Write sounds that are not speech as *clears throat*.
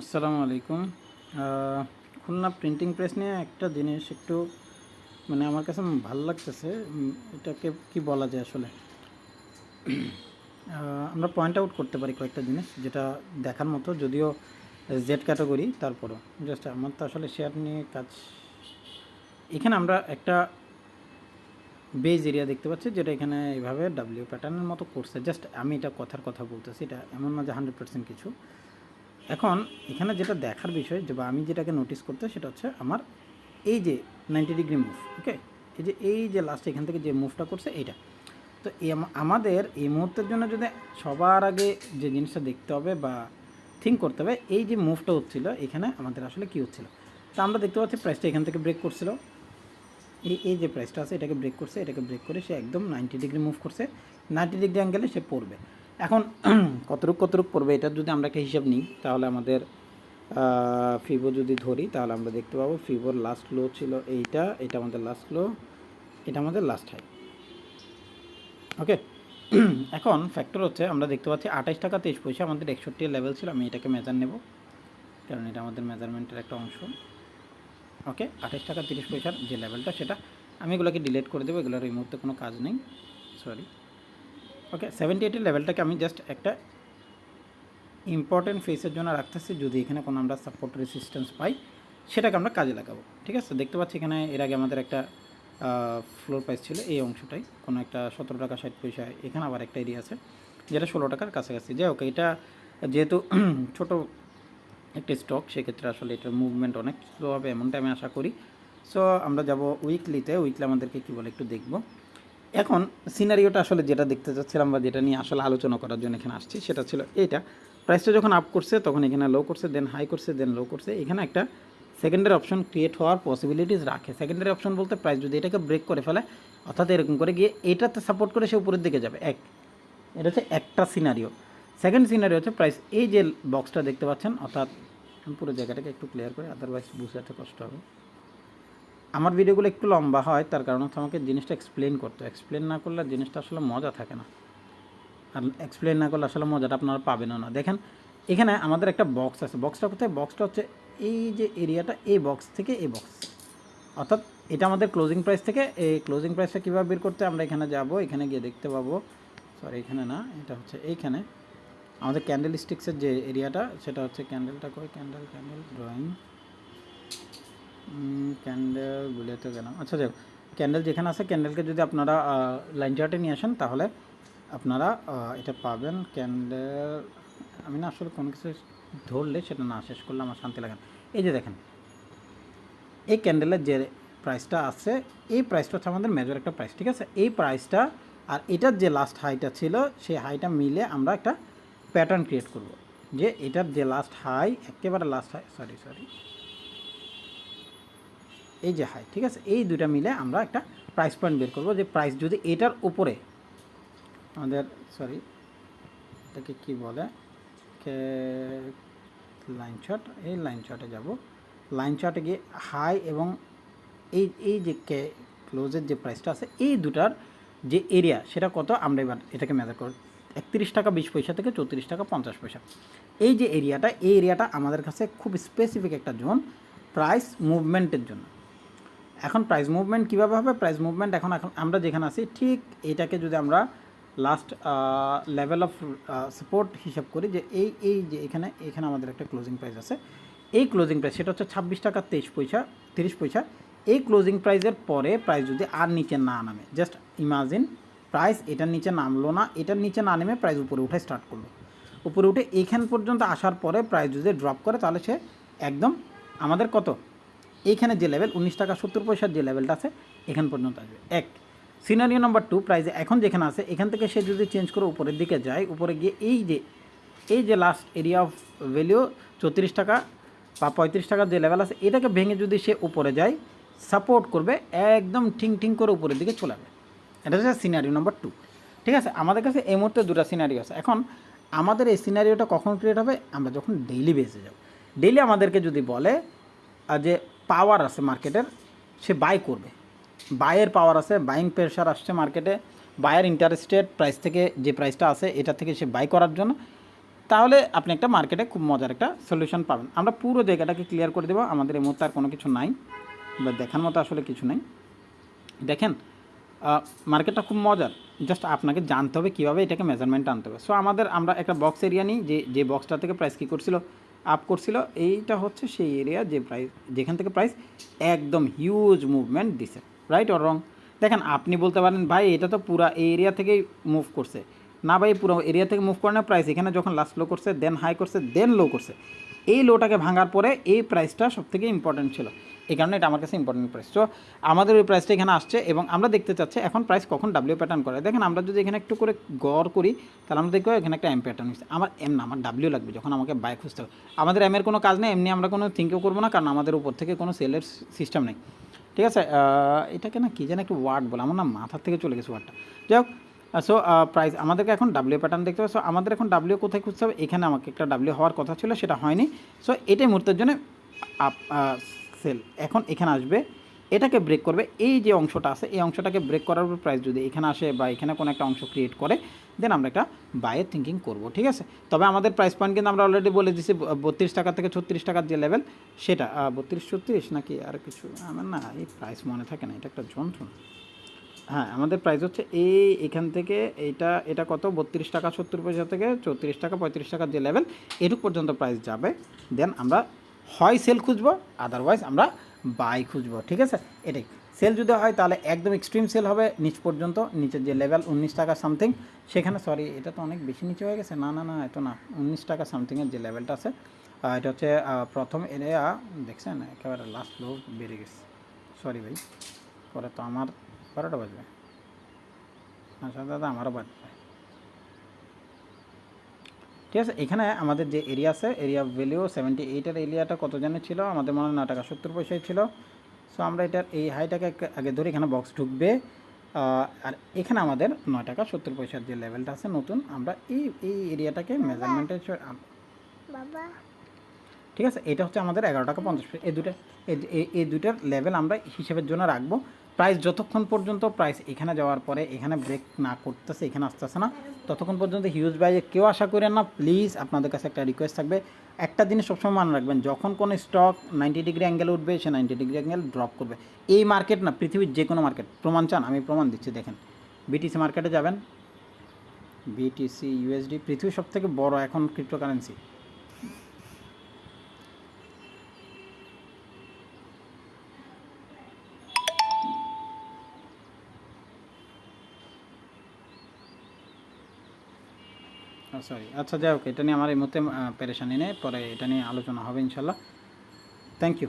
আসসালামু আলাইকুম। Khulna printing press নিয়ে একটা জিনিস একটু মানে আমার কাছে ভালো লাগতেছে এটাকে কি বলা যায় আসলে? আমরা পয়েন্ট আউট করতে পারি কয়েকটা জিনিস যেটা দেখার মতো, যদিও জেড ক্যাটাগরি তারপরও। জাস্ট আমার তো আসলে শেয়ার নিয়ে কাজ, এখানে আমরা একটা বেজ এরিয়া দেখতে পাচ্ছি, যেটা এখানে এইভাবে ডাব্লিউ প্যাটার্নের মতো করছে। জাস্ট আমি এটা কথার কথা বলতেছি, এটা এমন না যে হান্ড্রেড পার্সেন্ট কিছু। এখন এখানে যেটা দেখার বিষয়, যে বা আমি যেটাকে নোটিস করতে সেটা হচ্ছে আমার এই যে নাইনটি ডিগ্রি মুভ ওকে এই যে এই যে লাস্ট এখান থেকে যে মুভটা করছে এইটা। তো আমাদের এই মুহূর্তের জন্য যদি সবার আগে যে জিনিসটা দেখতে হবে বা থিঙ্ক করতে হবে, এই যে মুভটা হচ্ছিল, এখানে আমাদের আসলে কী হচ্ছিল? তো আমরা দেখতে পাচ্ছি প্রাইসটা এখান থেকে ব্রেক করছিল। এই এই যে প্রাইসটা আছে, এটাকে ব্রেক করছে, এটাকে ব্রেক করে সে একদম নাইনটি ডিগ্রি মুভ করছে। নাইনটি ডিগ্রি অ্যাঙ্গেলে সে পড়বে। এখন *clears throat* কতটুক কতটুক পড়বে এটা যদি আমরা একটা হিসাব নিই, তাহলে আমাদের ফিভো যদি ধরি, তাহলে আমরা দেখতে পাবো ফিভোর লাস্ট লো ছিল এইটা, এটা আমাদের লাস্ট লো এটা আমাদের লাস্ট হাই ওকে এখন ফ্যাক্টর হচ্ছে, আমরা দেখতে পাচ্ছি আঠাশ টাকা তেইশ পয়সা আমাদের একষট্টি লেভেল ছিল, আমি এটাকে মেজার নেব, কারণ এটা আমাদের মেজারমেন্টের একটা অংশ। ওকে আঠাশ টাকা তিরিশ পয়সার যে লেভেলটা সেটা আমি এগুলোকে ডিলিট করে দেবো এগুলোর এই মুহূর্তে কোনো কাজ নেই। সরি ওকে সেভেন্টি এইটের লেভেলটাকে আমি জাস্ট একটা ইম্পর্টেন্ট ফেসের জন্য রাখতেছি, যদি এখানে কোনো আমরা সাপোর্ট রেসিস্ট্যান্স পাই, সেটাকে আমরা কাজে লাগাবো। ঠিক আছে? দেখতে পাচ্ছি এখানে এর আগে আমাদের একটা ফ্লোর প্রাইস ছিল এই অংশটাই। কোনো একটা সতেরো টাকা, ষাট পয়সা, এখানে আবার একটা এরিয়া আছে যেটা ষোলো টাকার কাছাকাছি। যাই হোক, এটা যেহেতু ছোটো একটা স্টক সেক্ষেত্রে আসলে এটার মুভমেন্ট অনেক স্লো হবে এমনটা আমি আশা করি। সো আমরা যাব উইকলিতে উইকলি আমাদেরকে কী বলে একটু দেখব। এখন সিনারিওটা আসলে যেটা দেখতে চাচ্ছিলাম বা যেটা নিয়ে আসলে আলোচনা করার জন্য এখানে আসছি সেটা ছিল এইটা। প্রাইসটা যখন আপ করছে, তখন এখানে লো করছে দেন হাই করছে দেন লো করছে। এখানে একটা সেকেন্ডারি অপশন ক্রিয়েট হওয়ার পসিবিলিটিস রাখে। সেকেন্ডারি অপশন বলতে প্রাইস যদি এটাকে ব্রেক করে ফেলে, অর্থাৎ এরকম করে গিয়ে এটাতে সাপোর্ট করে সে উপরের দিকে যাবে। এক, এটা হচ্ছে একটা সিনারিও সেকেন্ড সিনারিও হচ্ছে প্রাইস এই যে বক্সটা দেখতে পাচ্ছেন, অর্থাৎ পুরো জায়গাটাকে একটু ক্লিয়ার করে আদারওয়াইজ বুঝতে কষ্ট হবে। আমার ভিডিওগুলো একটু লম্বা হয়, তার কারণ হচ্ছে আমাকে জিনিসটা এক্সপ্লেন করতে এক্সপ্লেন না করলে জিনিসটা আসলে মজা থাকে না। আর এক্সপ্লেন না করলে আসলে মজাটা আপনারা পাবেনও না। দেখেন, এখানে আমাদের একটা বক্স আছে। বক্সটা কোথায়? বক্সটা হচ্ছে এই যে এরিয়াটা এই বক্স থেকে এই বক্স অর্থাৎ এটা আমাদের ক্লোজিং প্রাইস থেকে, এই ক্লোজিং প্রাইসটা কীভাবে বের করতে আমরা এখানে যাব, এখানে গিয়ে দেখতে পাবো। সরি এখানে না, এটা হচ্ছে এইখানে। আমাদের ক্যান্ডেল স্টিক্সের যে এরিয়াটা সেটা হচ্ছে ক্যান্ডেলটা কই? ক্যান্ডেল ক্যান্ডেল ড্রয়িং ক্যান্ডেল বলে তো গেলাম। আচ্ছা যাক ক্যান্ডেল যেখানে আছে ক্যান্ডেলকে যদি আপনারা লাইন চার্টে নিয়ে আসেন, তাহলে আপনারা এটা পাবেন ক্যান্ডেল আমি না আসলে কোনো কিছু ধরলে সেটা না শেষ করলে আমার শান্তি লাগে। এই যে দেখেন, এই ক্যান্ডেলের যে প্রাইসটা আছে, এই প্রাইসটা হচ্ছে আমাদের মেজর একটা প্রাইস ঠিক আছে? এই প্রাইসটা আর এটার যে লাস্ট হাইটা ছিল, সেই হাইটা মিলে আমরা একটা প্যাটার্ন ক্রিয়েট করব। যে এটার যে লাস্ট হাই একেবারে লাস্ট হাই সরি সরি এই যে হাই, ঠিক আছে? এই দুটা মিলে আমরা একটা প্রাইস পয়েন্ট বের করব যে প্রাইস যদি এটার উপরে আমাদের সরি এটাকে কি বলে? লাইন শট এই লাইন শটে যাব। লাইন শটে গিয়ে হাই এবং এই এই যে কে ক্লোজের যে প্রাইসটা আছে, এই দুটার যে এরিয়া সেটা কত? আমরা এবার এটাকে মেজার করব। একত্রিশ টাকা বিশ পয়সা থেকে চৌত্রিশ টাকা পঞ্চাশ পয়সা। এই যে এরিয়াটা এই এরিয়াটা আমাদের কাছে খুব স্পেসিফিক একটা জোন প্রাইস মুভমেন্টের জন্য। এখন প্রাইস মুভমেন্ট কীভাবে হবে? প্রাইস মুভমেন্ট এখন এখন আমরা যেখানে আছি, ঠিক এটাকে যদি আমরা লাস্ট লেভেল অফ সাপোর্ট হিসাব করি যে এই এই যে এখানে এখানে আমাদের একটা ক্লোজিং প্রাইস আছে। এই ক্লোজিং প্রাইস সেটা হচ্ছে ছাব্বিশ টাকা তেইশ পয়সা, তিরিশ পয়সা। এই ক্লোজিং প্রাইসের পরে প্রাইস যদি আর নিচে না নামে জাস্ট ইমাজিন প্রাইস এটার নিচে নামলো না, এটার নিচে না নেমে প্রাইস উপরে উঠে স্টার্ট করল। উপরে উঠে এইখান পর্যন্ত আসার পরে প্রাইস যদি ড্রপ করে তাহলে সে একদম আমাদের কত? এইখানে যে লেভেল উনিশ টাকা সত্তর পয়সার যে লেভেলটা আছে, এখান পর্যন্ত আসবে। এক সিনারিও নাম্বার টু প্রাইজে এখন যেখানে আছে, এখান থেকে সে যদি চেঞ্জ করে উপরের দিকে যায়, উপরে গিয়ে এই যে এই যে লাস্ট এরিয়া অফ ভ্যালিউ চৌত্রিশ টাকা বা পঁয়ত্রিশ টাকার যে লেভেল আছে, এটাকে ভেঙে যদি সে উপরে যায় সাপোর্ট করবে, একদম ঠিং ঠিং করে উপরের দিকে চলে যাবে। এটা হচ্ছে সিনারিও নাম্বার টু ঠিক আছে? আমাদের কাছে এই মুহূর্তে দুটো সিনারিও আছে। এখন, আমাদের এই সিনারিওটা কখন ক্রিয়েট হবে? আমরা যখন ডেইলি বেসে যাব। ডেইলি আমাদেরকে যদি বলে যে পাওয়ার আছে মার্কেটের সে বাই করবে। বাইয়ের পাওয়ার আছে বাইং প্রেশার আসছে মার্কেটে বায়ার ইন্টারেস্টেড প্রাইস থেকে যে প্রাইসটা আছে, এটা থেকে সে বাই করার জন্য। তাহলে আপনি একটা মার্কেটে খুব মজার একটা সলিউশন পাবেন। আমরা পুরো জায়গাটাকে ক্লিয়ার করে দেবো, আমাদের এই মুহূর্তে আর কোনো কিছু নাই, বা দেখার মতো আসলে কিছু নাই। দেখেন মার্কেটটা খুব মজার। জাস্ট আপনাকে জানতে হবে কীভাবে এটাকে মেজারমেন্ট আনতে হবে। সো আমাদের, আমরা একটা বক্স এরিয়া নিই, যে যে বক্সটা থেকে প্রাইস কী করছিল আপ করছিল। এইটা হচ্ছে সেই এরিয়া যে প্রাইস যেখান থেকে প্রাইস একদম হিউজ মুভমেন্ট দিছে। রাইট অর রং দেখেন, আপনি বলতে পারেন, ভাই, এটা তো পুরা এই এরিয়া থেকেই মুভ করছে। না ভাই, পুরো এরিয়া থেকে মুভ করে না প্রাইস এখানে যখন লাস্ট লো করছে দেন হাই করছে দেন লো করছে। এই লোটাকে ভাঙার পরে এই প্রাইসটা সব থেকে ইম্পর্টেন্ট ছিল। এই কারণে এটা আমার কাছে ইম্পর্টেন্ট প্রাইস তো আমাদের ওই প্রাইসটা এখানে আসছে এবং আমরা দেখতে চাচ্ছি এখন প্রাইস কখন ডাব্লিউ প্যাটার্ন করে। দেখেন আমরা যদি এখানে একটু করে গড় করি, তাহলে আমরা দেখব এখানে একটা এম প্যাটার্ন হচ্ছে আমার এম না, আমার ডাব্লিউ লাগবে যখন আমাকে বাই খুঁজতে হবে। আমাদের এমের কোনো কাজ নেই, এমনি আমরা কোনো থিঙ্কও করব না, কারণ আমাদের উপর থেকে কোনো সেলের সিস্টেম নেই। ঠিক আছে? এটাকে না কী যেন একটু ওয়ার্ড বলে, আমার না মাথার থেকে চলে গেছে ওয়ার্ডটা যাই হোক সো প্রাইস আমাদেরকে এখন ডাব্লিউ প্যাটার্ন দেখতে হবে। সো আমাদের এখন ডাব্লিউ কোথায় খুঁজতে হবে? এখানে আমাকে একটা ডাব্লিউ হওয়ার কথা ছিল, সেটা হয়নি। সো এটাই মুহূর্তের জন্য আপ সেল এখন এখানে আসবে, এটাকে ব্রেক করবে। এই যে অংশটা আছে, এই অংশটাকে ব্রেক করার পর প্রাইস যদি এখানে আসে বা এখানে কোনো একটা অংশ ক্রিয়েট করে দেন আমরা একটা বায়ের থিঙ্কিং করব, ঠিক আছে? তবে আমাদের প্রাইস পয়েন্ট কিন্তু আমরা অলরেডি বলে দিচ্ছি বত্রিশ টাকা থেকে ছত্রিশ টাকার যে লেভেল সেটা বত্রিশ ছত্রিশ নাকি আর কিছু, আমার না, এই প্রাইস মনে থাকে না, এটা একটা যন্ত্রণা। হ্যাঁ আমাদের প্রাইস হচ্ছে এই এখান থেকে এইটা এটা কত? বত্রিশ টাকা, সত্তর পয়সা থেকে চৌত্রিশ টাকা, পঁয়ত্রিশ টাকা যে লেভেল এটুক পর্যন্ত প্রাইস যাবে। দেন আমরা হয় সেল খুঁজবো আদারওয়াইজ আমরা বাই খুঁজবো, ঠিক আছে? এটাই। সেল যদি হয় তাহলে একদম এক্সট্রিম সেল হবে, নিচ পর্যন্ত, নিচের যে লেভেল উনিশ টাকা সামথিং সেখানে সরি এটা তো অনেক বেশি নিচে হয়ে গেছে। না না না, এত না। উনিশ টাকা সামথিংয়ের যে লেভেলটা আছে এটা হচ্ছে প্রথম এরিয়া দেখছেন? একেবারে লাস্ট লো বেড়ে গেছে। সরি ভাই, পরে তো আমার বারোটা বাজবে। আচ্ছা দাদা আমারও বাজবে ঠিক আছে এখানে আমাদের যে এরিয়া আছে এরিয়া ভ্যালিউ সেভেন্টি এইটের এরিয়াটা কত জানে ছিল? আমাদের মনে হয় ন টাকা সত্তর পয়সায় ছিল। সো আমরা এটার এই হাইটাকে আগে ধরে এখানে বক্স ঢুকবে। আর এখানে আমাদের নয় টাকা সত্তর পয়সার যে লেভেলটা আছে নতুন আমরা এই এই এরিয়াটাকে মেজারমেন্টের বাবা। ঠিক আছে এটা হচ্ছে আমাদের এগারো টাকা পঞ্চাশ এই দুটো এই দুটার লেভেল আমরা হিসেবের জন্য রাখব। প্রাইস যতক্ষণ পর্যন্ত প্রাইস এখানে যাওয়ার পরে, এখানে ব্রেক না করতেছে, এখানে আসতেছে না, ততক্ষণ পর্যন্ত হিউজ বাইরে কেউ আশা করেন না। প্লিজ আপনাদের কাছে একটা রিকোয়েস্ট থাকবে। একটা জিনিস সবসময় মনে রাখবেন, যখন কোনো স্টক নাইনটি ডিগ্রি অ্যাঙ্গেলে উঠবে, সে নাইনটি ডিগ্রি অ্যাঙ্গেল ড্রপ করবে। এই মার্কেট না, পৃথিবীর যে কোনো মার্কেট প্রমাণ চান, আমি প্রমাণ দিচ্ছি, দেখেন। বিটিসি মার্কেটে যাবেন। বিটিসি ইউএসডি পৃথিবীর সব থেকে বড় এখন ক্রিপ্টোকারেন্সি সরি আচ্ছা যাই হোক, এটা নিয়ে আমার এই মুহূর্তে পেরেশানি নেই। পরে এটা নিয়ে আলোচনা হবে, ইনশাল্লাহ। Thank you